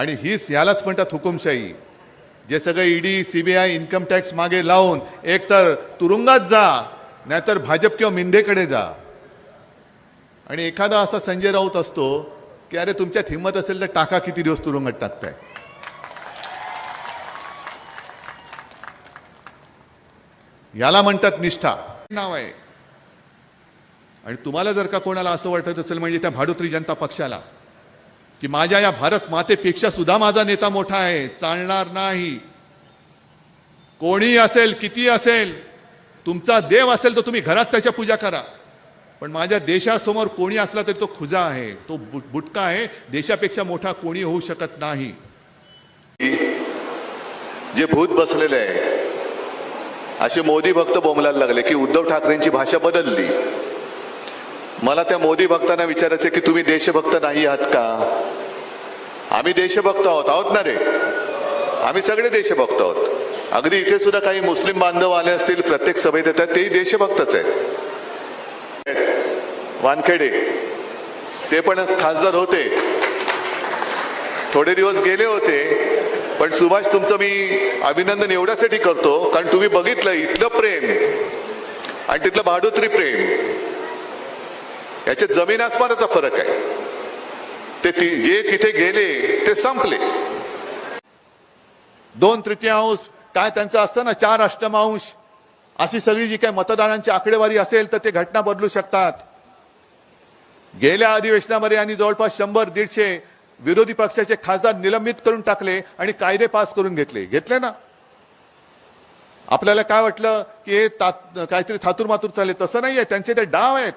आणि हीच यालाच म्हणतात हुकुमशाही. जे सगळं ईडी सीबीआय इन्कम टॅक्स मागे लावून एकतर तुरुंगात जा नाहीतर भाजप किंवा मिंदेकडे जा. आणि एखादा असा संजय राऊत असतो की अरे तुमच्यात हिंमत असेल तर टाका किती दिवस तुरुंगात टाकताय. याला म्हणतात निष्ठा. नाव आहे. आणि तुम्हाला जर का कोणाला असं वाटत असेल म्हणजे त्या भाडोत्री जनता पक्षाला की माझ्या या भारत मातेपेक्षा सुद्धा माझा नेता मोठा आहे चालणार नाही. कोणी असेल किती असेल तुमचा देव असेल तर तुम्ही घरात त्याच्या पूजा करा. पण माझ्या देशासमोर कोणी असला तरी तो खुजा आहे तो बुट- बुटका आहे देशापेक्षा मोठा कोणी होऊ शकत नाही. जे भूत बसलेले आहे असे मोदी भक्त बोंबलायला लागले की उद्धव ठाकरेंची भाषा बदलली. मला त्या मोदी भक्तांना विचारायचे की तुम्ही देशभक्त नाही आहात का? आम्ही देशभक्त आहोत आहोत ना रे? आम्ही सगळे देशभक्त आहोत. अगदी इथे सुद्धा काही मुस्लिम बांधव आले असतील प्रत्येक सभेत येतात तेही देशभक्तच आहेत. वानखेडे ते पण खासदार होते. थोडे दिवस गेले होते पण सुभाष तुमचं मी अभिनंदन एवढ्यासाठी करतो कारण तुम्ही बघितलं इथलं प्रेम आणि तिथलं भाडोत्री प्रेम याच्यात जमीन आसमानाचा फरक आहे. ते जे तिथे गेले ते संपले. दोन तृतीयांश काय त्यांचं असतं ना चार अष्टमांश अशी सगळी जी काय मतदानांची आकडेवारी असेल तर ते घटना बदलू शकतात. गेल्या अधिवेशनामध्ये यांनी जवळपास शंभर दीडशे विरोधी पक्षाचे खासदार निलंबित करून टाकले आणि कायदे पास करून घेतले. घेतले ना? आपल्याला काय वाटलं की हे तात- काहीतरी थातूर मातूर चालले? तसं नाहीये. त्यांचे ते डाव आहेत.